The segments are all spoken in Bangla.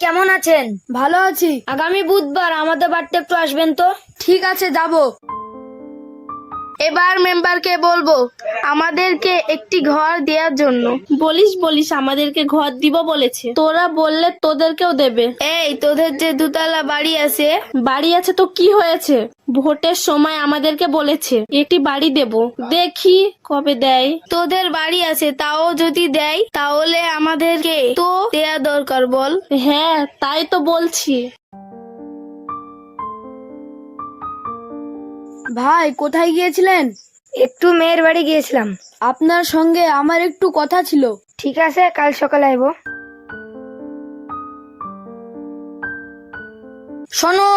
কেমন আছেন? ভালো আছি। আগামী বুধবার আমাদের বাড়িতে একটু আসবেন তো? ঠিক আছে যাব। এবার মেম্বারকে বলব আমাদেরকে একটি ঘর দেওয়ার জন্য। বলিস বলিস আমাদেরকে ঘর দিব বলেছে। তোরা বললে তোদেরকেও দেবে। এই তোদের যে দুতলা বাড়ি আছে। বাড়ি আছে তো কি হয়েছে? ভোটের সময় আমাদেরকে বলেছে একটি বাড়ি দেব। দেখি কবে দেয়। তোদের বাড়ি আছে তাও যদি দেয় তাহলে আমাদেরকে তো দেয়া দরকার বল। হ্যাঁ তাই তো বলছি। ভাই কোথায় গিয়েছিলেন? একটু মেয়ের বাড়ি গিয়েছিলাম। আপনার সঙ্গে আমার একটু কথা ছিল। ঠিক আছে কাল সকালে আইব। শোনো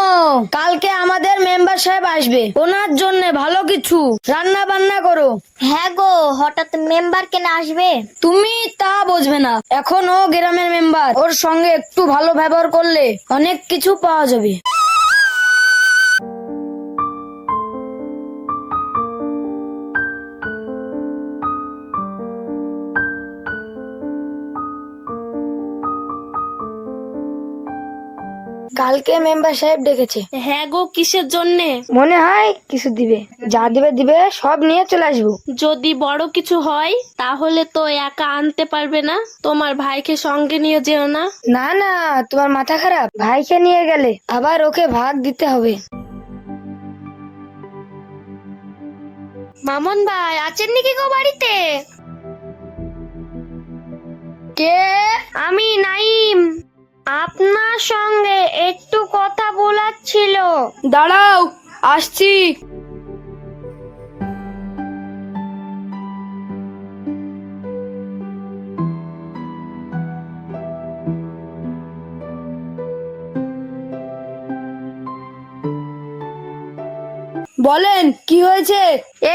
কালকে আমাদের মেম্বার সাহেব আসবে। ওনার জন্য ভালো কিছু রান্না বান্না করো। হ্যাঁ গো হঠাৎ মেম্বার কেন আসবে? তুমি তা বুঝবে না। এখন ও গ্রামের মেম্বার। ওর সঙ্গে একটু ভালো ব্যবহার করলে অনেক কিছু পাওয়া যাবে। কালকে মেম্বার সাহেব ডেকেছে। হ্যাঁ গো কিসের জন্যে? মনে হয় কিছু দিবে। যা দিবে দিবে সব নিয়ে চলে আসব। যদি বড় কিছু হয় তাহলে তো একা আনতে পারবে না। তোমার ভাইকে সঙ্গে নিয়ে যেও না। না না তোমার মাথা খারাপ। ভাইকে নিয়ে গেলে আবার ওকে ভাগ দিতে হবে। মামন ভাই আছেন নাকি গো বাড়িতে? কে? আমি নাইম। আপনার সঙ্গে একটু কথা বলার ছিল। দাঁড়াও আসছি। বলেন কি হয়েছে?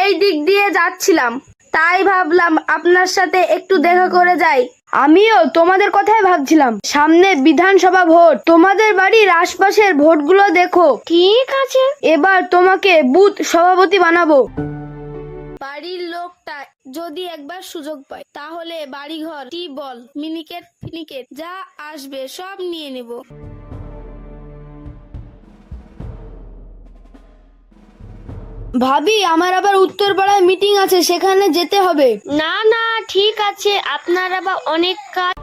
এই দিক দিয়ে যাচ্ছিলাম। তাই ভাবলাম আপনার সাথে একটু দেখা করে যাই। আমিও তোমাদের কথাই ভাবছিলাম। সামনে বিধানসভা ভোট। তোমাদের বাড়ির আশপাশের ভোটগুলো দেখো। ঠিক আছে। এবার তোমাকে বুথ সভাপতি বানাবো। বাড়ির লোকটা যদি একবার সুযোগ পায় তাহলে বাড়িঘর টিবল মিনিকেট ফিনিকেট যা আসবে সব নিয়ে নেব। ভাবি, আমার আবার উত্তরপাড়ায় মিটিং আছে, সেখানে যেতে হবে। না না, ঠিক আছে। আপনার আবার অনেক কাজ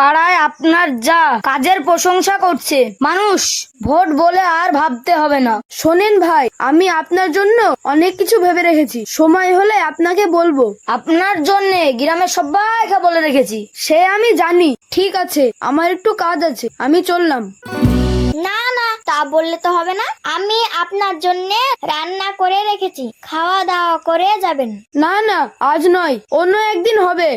পাড়ায় আপনার যা কাজের প্রশংসা করছে। মানুষ ভোট বলে আর ভাবতে হবে না। শোনেন ভাই আমি আপনার জন্য অনেক কিছু ভেবে রেখেছি। সময় হলে আপনাকে বলব। আপনার জন্য গ্রামের সবাইকে বলে রেখেছি। সে আমি জানি। ঠিক আছে আমার একটু কাজ আছে। আমি চললাম। না না তা বললে তো হবে না। আমি আপনার জন্য রান্না করে রেখেছি। খাওয়া দাওয়া করে যাবেন। না না আজ নয় অন্য একদিন হবে।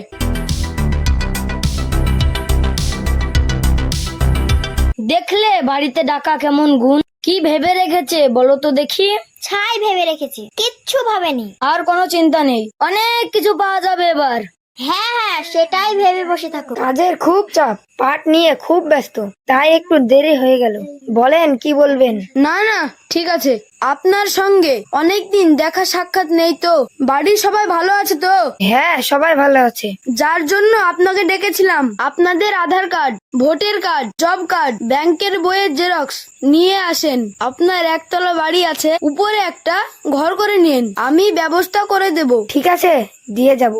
দেখলে বাড়িতে ডাকা কেমন গুণ? কি ভেবে রেখেছে বলো তো দেখি। ছাই ভেবে রেখেছে। কিচ্ছু ভাবেনি। আর কোনো চিন্তা নেই। অনেক কিছু পাওয়া যাবে এবার। হ্যাঁ হ্যাঁ সেটাই ভেবে বসে থাকো। কাজের খুব চাপ পাট নিয়ে খুব ব্যস্ত তাই একটু দেরি হয়ে গেল। বলেন কি বলবেন? না না ঠিক আছে। আপনার সঙ্গে অনেকদিন দেখা সাক্ষাৎ নেই তো। বাড়ির সবাই ভালো আছে তো? হ্যাঁ সবাই ভালো আছে। যার জন্য আপনাকে ডেকেছিলাম। আপনাদের Aadhaar card voter card job card ব্যাংকের বইয়ের জেরক্স নিয়ে আসেন। আপনার একতলা বাড়ি আছে উপরে একটা ঘর করে নিন। আমি ব্যবস্থা করে দেব। ঠিক আছে দিয়ে যাব।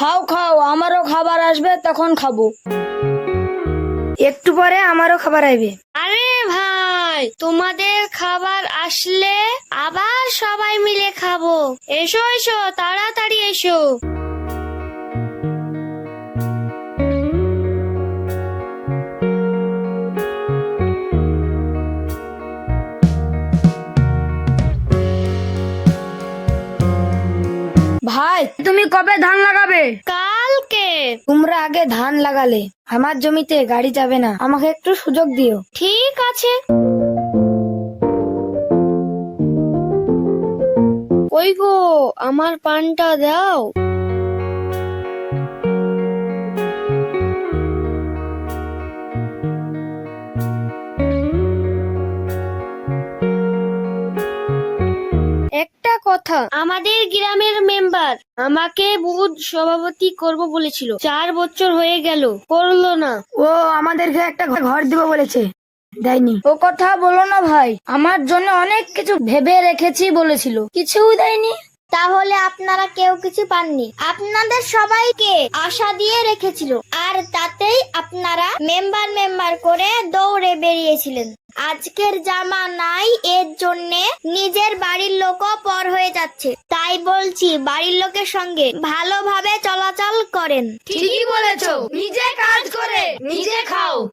খাও খাও, আমারও খাবার আসবে, তখন খাব। একটু পরে আমারও খাবার আসবে আরে ভাই, তোমাদের খাবার আসলে আবার সবাই মিলে খাব। এসো এসো, তাড়াতাড়ি এসো। ভাই তুমি কবে ধান লাগাবে? কালকে। তোমরা আগে ধান লাগালে আমার জমিতে গাড়ি যাবে না আমাকে একটু সুযোগ দিও। ঠিক আছে। ওই গো আমার পানটা দাও। কথা। আমাদের গ্রামের মেম্বার আমাকে বুধ সভাপতি করব বলেছিল। চার বছর হয়ে গেল করল না। ও আমাদেরকে একটা ঘর দিব বলেছে। দেয়নি। ও কথা বলো না ভাই আমার জন্য অনেক কিছু ভেবে রেখেছি বলেছিল। কিছুই দেয়নি। তাহলে আপনারা কেউ কিছু পাননি। আপনাদের সবাইকে আশা দিয়ে রেখেছিল। আর তাতেই আপনারা মেম্বার মেম্বার করে দৌড়ে বেরিয়েছিলেন। আজকের জামা নাই এর জন্য নিজের বাড়ির লোকও পর হয়ে যাচ্ছে। তাই বলছি, বাড়ির লোকের সঙ্গে ভালোভাবে চলাচল করেন। ঠিকই বলেছ। নিজে কাজ করে, নিজে খাও।